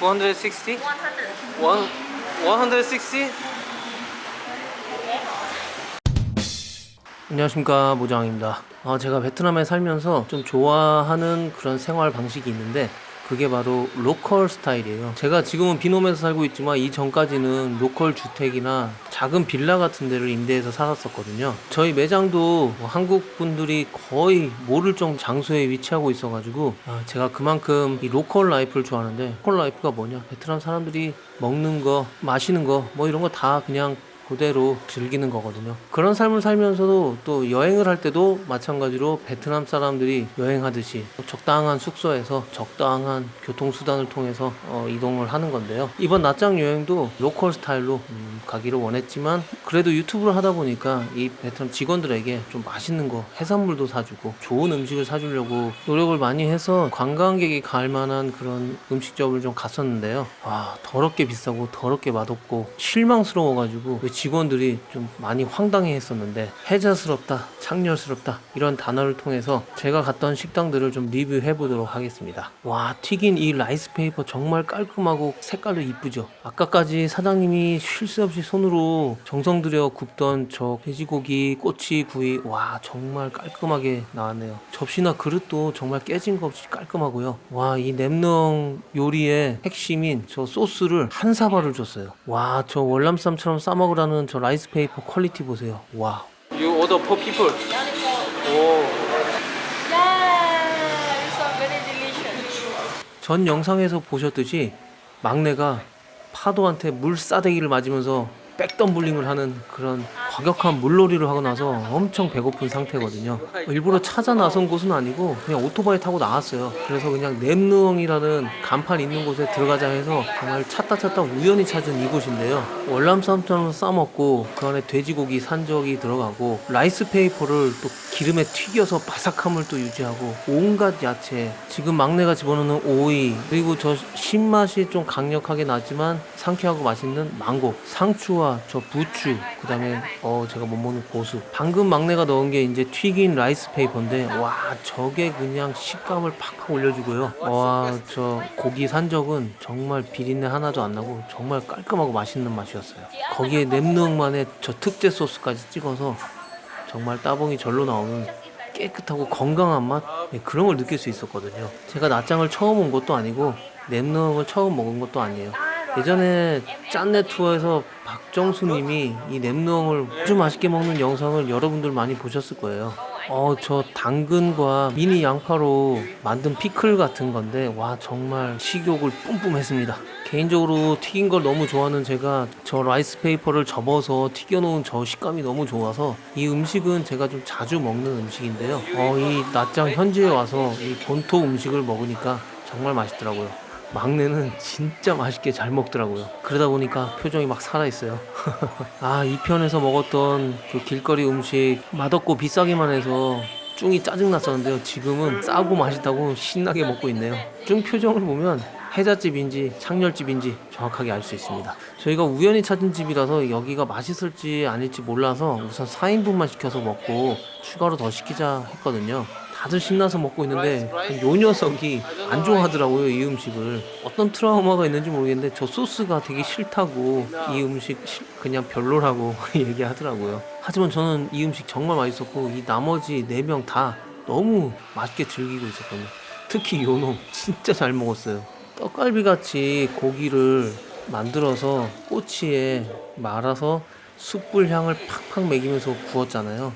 260? 100. One, 160? 안녕하십니까 모장입니다. 어, 제가 베트남에 살면서 좀 좋아하는 그런 생활 방식이 있는데 그게 바로 로컬 스타일이에요. 제가 지금은 비놈에서 살고 있지만 이 전까지는 로컬 주택이나 작은 빌라 같은 데를 임대해서 살았었거든요. 저희 매장도 뭐 한국 분들이 거의 모를 정도 장소에 위치하고 있어가지고 아, 제가 그만큼 이 로컬 라이프를 좋아하는데 로컬 라이프가 뭐냐? 베트남 사람들이 먹는 거, 마시는 거 뭐 이런 거 다 그냥 그대로 즐기는 거거든요. 그런 삶을 살면서도 또 여행을 할 때도 마찬가지로 베트남 사람들이 여행하듯이 적당한 숙소에서 적당한 교통수단을 통해서 어, 이동을 하는 건데요. 이번 낮장 여행도 로컬 스타일로 음, 가기를 원했지만 그래도 유튜브를 하다 보니까 이 베트남 직원들에게 좀 맛있는 거 해산물도 사주고 좋은 음식을 사주려고 노력을 많이 해서 관광객이 갈 만한 그런 음식점을 좀 갔었는데요. 와 더럽게 비싸고 더럽게 맛없고 실망스러워가지고 그 직원들이 좀 많이 황당해 했었는데 해자스럽다 창렬스럽다 이런 단어를 통해서 제가 갔던 식당들을 좀 리뷰해 보도록 하겠습니다. 와 튀긴 이 라이스 페이퍼 정말 깔끔하고 색깔도 이쁘죠? 아까까지 사장님이 쉴 새 없이 손으로 정성 들여 굽던 저 돼지고기 꼬치 구이 와 정말 깔끔하게 나왔네요. 접시나 그릇도 정말 깨진 거 없이 깔끔하고요. 와 이 냄능 요리의 핵심인 저 소스를 한 사발을 줬어요. 와 저 월남쌈처럼 싸먹으라는 저 라이스 페이퍼 퀄리티 보세요. 와. You order for people. 오. Yeah, it's so very delicious. 전 영상에서 보셨듯이 막내가 파도한테 물 싸대기를 맞으면서 백덤블링을 하는 그런 과격한 물놀이를 하고 나서 엄청 배고픈 상태거든요. 일부러 찾아 나선 곳은 아니고 그냥 오토바이 타고 나왔어요. 그래서 그냥 nemnuong이라는 간판 있는 곳에 들어가자 해서 정말 찾다 찾다 우연히 찾은 이곳인데요. 월남쌈처럼 싸먹고 그 안에 돼지고기 산적이 들어가고 라이스 페이퍼를 또 기름에 튀겨서 바삭함을 또 유지하고 온갖 야채 지금 막내가 집어넣는 오이 그리고 저 신맛이 좀 강력하게 나지만 상쾌하고 맛있는 망고 상추와 저 부추 그 다음에 어 제가 못 먹는 고수. 방금 막내가 넣은 게 이제 튀긴 라이스 페이퍼인데 와 저게 그냥 식감을 팍팍 올려주고요. 와 저 고기 산적은 정말 비린내 하나도 안 나고 정말 깔끔하고 맛있는 맛이었어요. 거기에 냄능만의 저 특제 소스까지 찍어서 정말 따봉이 절로 나오는 깨끗하고 건강한 맛 네, 그런 걸 느낄 수 있었거든요. 제가 낮장을 처음 온 것도 아니고 냄능을 처음 먹은 것도 아니에요. 예전에 짠내 투어에서 박정수님이 이 냄능을 아주 맛있게 먹는 영상을 여러분들 많이 보셨을 거예요. 어, 저 당근과 미니 양파로 만든 피클 같은 건데, 와, 정말 식욕을 뿜뿜 했습니다. 개인적으로 튀긴 걸 너무 좋아하는 제가 저 라이스 페이퍼를 접어서 튀겨놓은 저 식감이 너무 좋아서 이 음식은 제가 좀 자주 먹는 음식인데요. 어, 이 낮장 현지에 와서 이 본토 음식을 먹으니까 정말 맛있더라고요. 막내는 진짜 맛있게 잘 먹더라고요. 그러다 보니까 표정이 막 살아있어요. 아, 이 편에서 먹었던 그 길거리 음식 맛없고 비싸기만 해서 쭝이 짜증났었는데요. 지금은 싸고 맛있다고 신나게 먹고 있네요. 쭝 표정을 보면 해자집인지 창렬집인지 정확하게 알 수 있습니다. 저희가 우연히 찾은 집이라서 여기가 맛있을지 아닐지 몰라서 우선 4인분만 시켜서 먹고 추가로 더 시키자 했거든요. 다들 신나서 먹고 있는데 요 녀석이 안 좋아하더라고요 이 음식을. 어떤 트라우마가 있는지 모르겠는데 저 소스가 되게 싫다고 이 음식 시- 그냥 별로라고 얘기하더라고요. 하지만 저는 이 음식 정말 맛있었고 이 나머지 네명다 너무 맛있게 즐기고 있었거든요. 특히 요놈 진짜 잘 먹었어요. 떡갈비 같이 고기를 만들어서 꼬치에 말아서 숯불 향을 팍팍 먹이면서 구웠잖아요.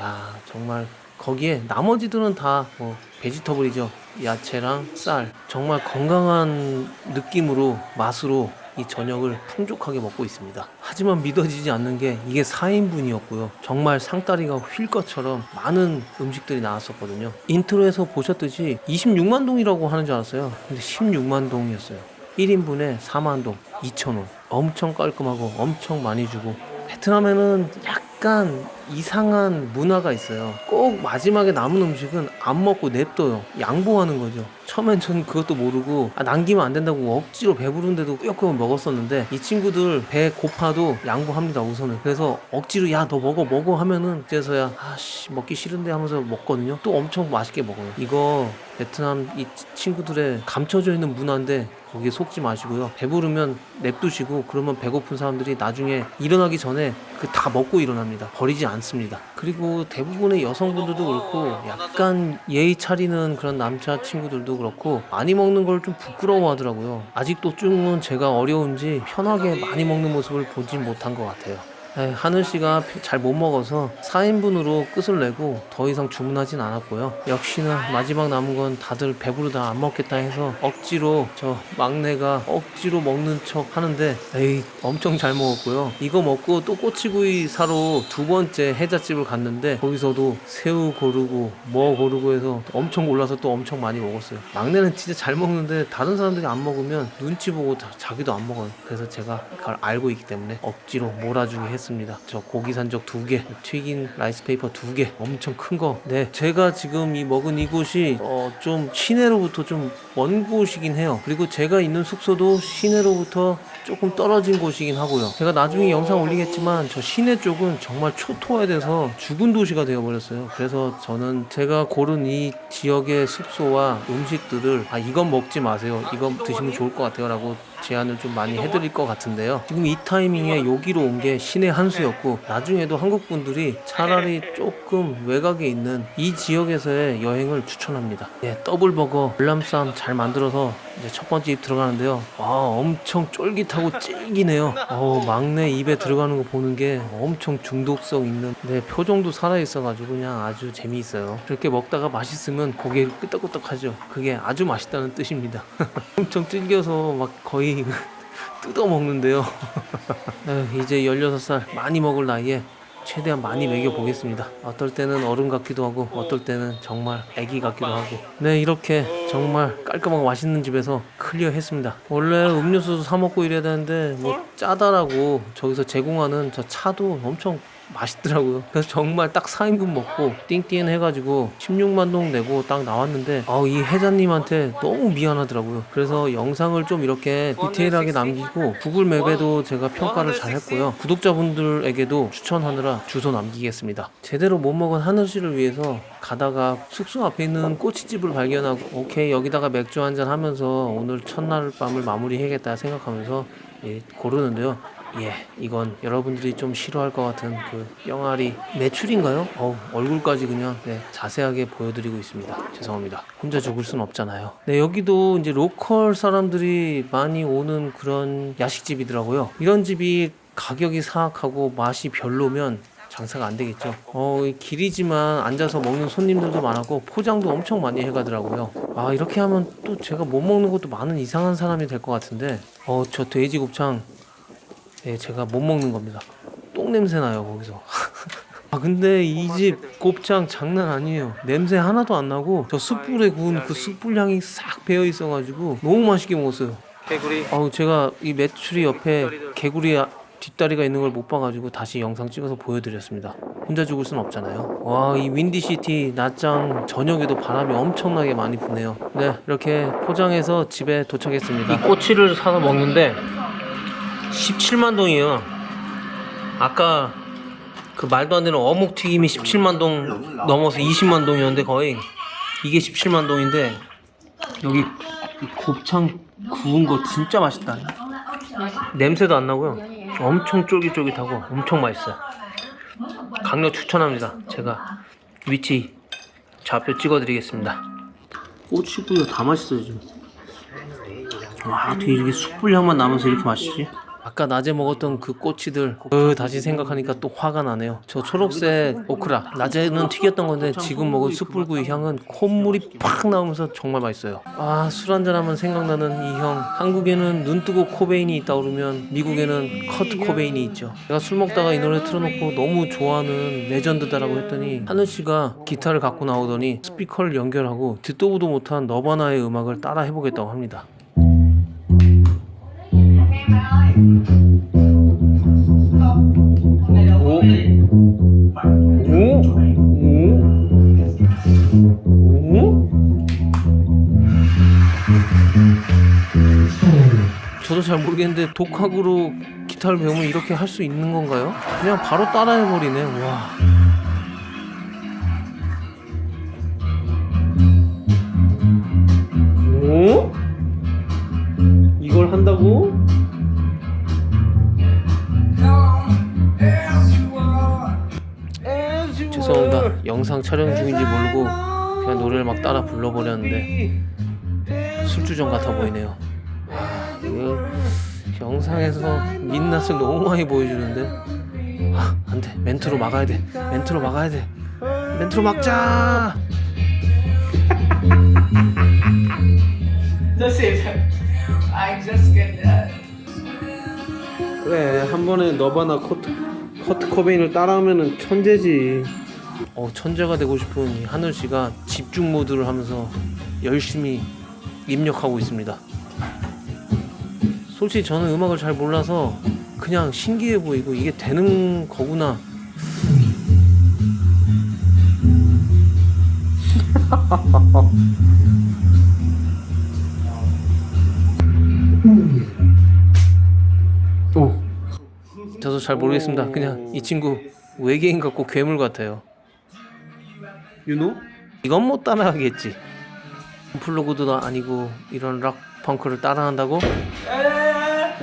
야 정말 거기에 나머지들은 다 뭐 베지터블이죠. 야채랑 쌀. 정말 건강한 느낌으로 맛으로 이 저녁을 풍족하게 먹고 있습니다. 하지만 믿어지지 않는 게 이게 4인분이었고요. 정말 상다리가 휠 것처럼 많은 음식들이 나왔었거든요. 인트로에서 보셨듯이 26만 동이라고 하는 줄 알았어요. 근데 16만 동이었어요. 1인분에 4만 동 2천 원. 엄청 깔끔하고 엄청 많이 주고. 베트남에는 약 간 이상한 문화가 있어요. 꼭 마지막에 남은 음식은 안 먹고 냅둬요. 양보하는 거죠. 처음엔 전 그것도 모르고 아, 남기면 안 된다고 억지로 배부른데도 꾸역꾸역 먹었었는데 이 친구들 배 고파도 양보합니다 우선은. 그래서 억지로 야 너 먹어 먹어 하면은 그제서야 아씨 먹기 싫은데 하면서 먹거든요. 또 엄청 맛있게 먹어요. 이거 베트남 이 친구들의 감춰져 있는 문화인데 거기에 속지 마시고요. 배부르면 냅두시고 그러면 배고픈 사람들이 나중에 일어나기 전에 그 다 먹고 일어납니다. 버리지 않습니다. 그리고 대부분의 여성분들도 그렇고 약간 예의 차리는 그런 남자 친구들도 그렇고 많이 먹는 걸 좀 부끄러워하더라고요. 아직도 좀은 제가 어려운지 편하게 많이 먹는 모습을 보진 못한 것 같아요. 에, 하늘 씨가 잘 못 먹어서 4인분으로 끝을 내고 더 이상 주문하진 않았고요. 역시나 마지막 남은 건 다들 배부르다 안 먹겠다 해서 억지로 저 막내가 억지로 먹는 척 하는데 에이 엄청 잘 먹었고요. 이거 먹고 또 꼬치구이 사러 두 번째 해자집을 갔는데 거기서도 새우 고르고 뭐 고르고 해서 엄청 골라서 또 엄청 많이 먹었어요. 막내는 진짜 잘 먹는데 다른 사람들이 안 먹으면 눈치 보고 자, 자기도 안 먹어요. 그래서 제가 그걸 알고 있기 때문에 억지로 몰아주기 했 습니다. 저 고기 산적 두 개, 튀긴 라이스 페이퍼 두 개, 엄청 큰 거. 네, 제가 지금 이 먹은 이곳이 어, 좀 시내로부터 좀 먼 곳이긴 해요. 그리고 제가 있는 숙소도 시내로부터 조금 떨어진 곳이긴 하고요. 제가 나중에 영상 올리겠지만 저 시내 쪽은 정말 초토화돼서 죽은 도시가 되어버렸어요. 그래서 저는 제가 고른 이 지역의 숙소와 음식들을 아 이건 먹지 마세요. 이건 드시면 좋을 것 같아요라고 제안을 좀 많이 해드릴 것 같은데요. 지금 이 타이밍에 여기로 온 게 신의 한 수였고 나중에도 한국 분들이 차라리 조금 외곽에 있는 이 지역에서의 여행을 추천합니다. 예, 더블버거 월남쌈 잘 만들어서 이제 첫 번째 입 들어가는데요. 와 엄청 쫄깃하고 찔기네요. 어 막내 입에 들어가는 거 보는 게 엄청 중독성 있는 네 표정도 살아 있어가지고 그냥 아주 재미있어요. 그렇게 먹다가 맛있으면 고개 끄덕끄덕하죠. 그게 아주 맛있다는 뜻입니다. 엄청 찔겨서 막 거의 뜯어 먹는데요. 이제 16살 많이 먹을 나이에 최대한 많이 먹여 보겠습니다. 어떨 때는 어른 같기도 하고 어떨 때는 정말 아기 같기도 하고 네 이렇게 정말 깔끔하고 맛있는 집에서 클리어 했습니다. 원래 음료수도 사 먹고 이래야 되는데 뭐 짜다라고 저기서 제공하는 저 차도 엄청 맛있더라고요. 그래서 정말 딱 4인분 먹고 띵띵 해가지고 16만 동 내고 딱 나왔는데 아우 이 회장님한테 너무 미안하더라고요. 그래서 영상을 좀 이렇게 디테일하게 남기고 구글 맵에도 제가 평가를 잘 했고요. 구독자분들에게도 추천하느라 주소 남기겠습니다. 제대로 못 먹은 하늘 씨를 위해서 가다가 숙소 앞에 있는 꼬치집을 발견하고 오케이 여기다가 맥주 한잔 하면서 오늘 첫날 밤을 마무리해야겠다 생각하면서 예, 고르는데요. 예, 이건 여러분들이 좀 싫어할 것 같은 그 뿅아리 매출인가요? 어우, 얼굴까지 그냥 네, 자세하게 보여드리고 있습니다. 죄송합니다. 혼자 죽을 순 없잖아요. 네, 여기도 이제 로컬 사람들이 많이 오는 그런 야식집이더라고요. 이런 집이 가격이 사악하고 맛이 별로면 장사가 안 되겠죠. 어, 이 길이지만 앉아서 먹는 손님들도 많았고 포장도 엄청 많이 해가더라고요. 아 이렇게 하면 또 제가 못 먹는 것도 많은 이상한 사람이 될 것 같은데, 어 저 돼지 곱창, 예 제가 못 먹는 겁니다. 똥 냄새 나요 거기서. 아 근데 이 집 곱창 장난 아니에요. 냄새 하나도 안 나고 저 숯불에 구운 그 숯불 향이 싹 배어 있어가지고 너무 맛있게 먹었어요. 개구리 아우 제가 이 메추리 옆에 개구리 아- 뒷다리가 있는 걸 못 봐가지고 다시 영상 찍어서 보여드렸습니다. 혼자 죽을 순 없잖아요. 와 이 윈디시티 낮장 저녁에도 바람이 엄청나게 많이 부네요. 네 이렇게 포장해서 집에 도착했습니다. 이 꼬치를 사서 먹는데 17만 동이에요. 아까 그 말도 안 되는 어묵 튀김이 17만 동 넘어서 20만 동이었는데 거의 이게 17만 동인데 여기 이 곱창 구운 거 진짜 맛있다. 냄새도 안 나고요. 엄청 쫄깃쫄깃하고 엄청 맛있어요. 강력 추천합니다. 제가 위치 좌표 찍어드리겠습니다. 꼬치구이가 다 맛있어요 지금. 와 어떻게 이렇게 숯불 향만 나면서 이렇게 맛있지? 아까 낮에 먹었던 그 꼬치들 그 다시 생각하니까 또 화가 나네요. 저 초록색 오크라 낮에는 튀겼던 건데 지금 먹은 숯불구이 향은 콧물이 팍 나오면서 정말 맛있어요. 아 술 한잔하면 생각나는 이 형. 한국에는 눈 뜨고 코베인이 있다 그러면 미국에는 커트 코베인이 있죠. 제가 술 먹다가 이 노래 틀어놓고 너무 좋아하는 레전드다라고 했더니 하늘 씨가 기타를 갖고 나오더니 스피커를 연결하고 듣도 보도 못한 너바나의 음악을 따라 해보겠다고 합니다. 오? 오? 오? 저도 잘 모르겠는데 독학으로 기타를 배우면 이렇게 할 수 있는 건가요? 그냥 바로 따라해버리네. 와. 오? 그냥 노래를 막 따라 불러버렸는데 술주정 같아 보이네요. 아, 이거 영상에서 민낯을 너무 많이 보여주는데 아, 안 돼. 멘트로 막아야 돼. 멘트로 막아야 돼. 멘트로 막자. 그래 한 번에 너바나 커트 커트 코베인을 따라하면은 천재지. 어 천재가 되고 싶은 이 하늘 씨가 집중 모드를 하면서 열심히 입력하고 있습니다. 솔직히 저는 음악을 잘 몰라서 그냥 신기해 보이고 이게 되는 거구나. 오. 저도 잘 모르겠습니다. 그냥 이 친구 외계인 같고 괴물 같아요. You know? 이건 못 따라하겠지. 플로그도 아니고 이런 락 펑크를 따라한다고?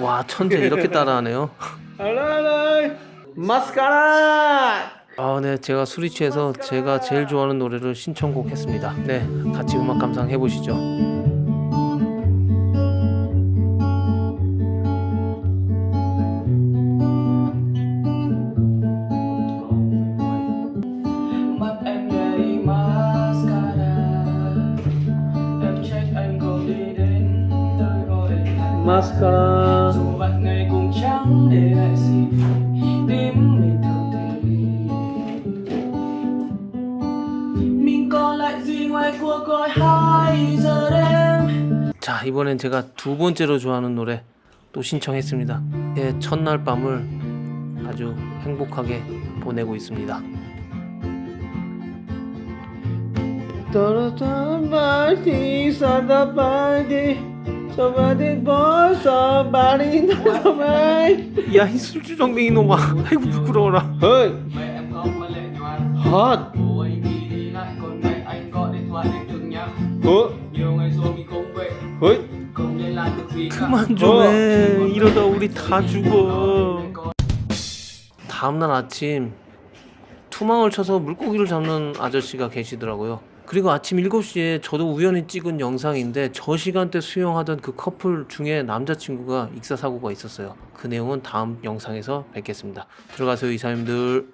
와 천재 이렇게 따라하네요. 마스카라. 아, 네, 제가 술이 취해서 제가 제일 좋아하는 노래를 신청곡 했습니다. 네, 같이 음악 감상 해 보시죠. Ngoài cuộc gọi hai giờ đêm 자, 이번엔 제가 두 번째로 좋아하는 노래 또 신청했습니다. 제 첫날 밤을 아주 행복하게 보내고 있습니다. 떨어진 party, sada party. Somebody for somebody somebody. 야, 이 술주정뱅이 놈아. 아이고 부끄러워라. Hey, Mẹ 어? 어이? Cả 그만 좀 해. 이러다 우리 다 죽어. 다음날 아침 투망을 쳐서 물고기를 잡는 아저씨가 계시더라고요. 그리고 아침 7시에 저도 우연히 찍은 영상인데 저 시간대 수영하던 그 커플 중에 남자친구가 익사사고가 있었어요. 그 내용은 다음 영상에서 뵙겠습니다. 들어가세요 이사님들.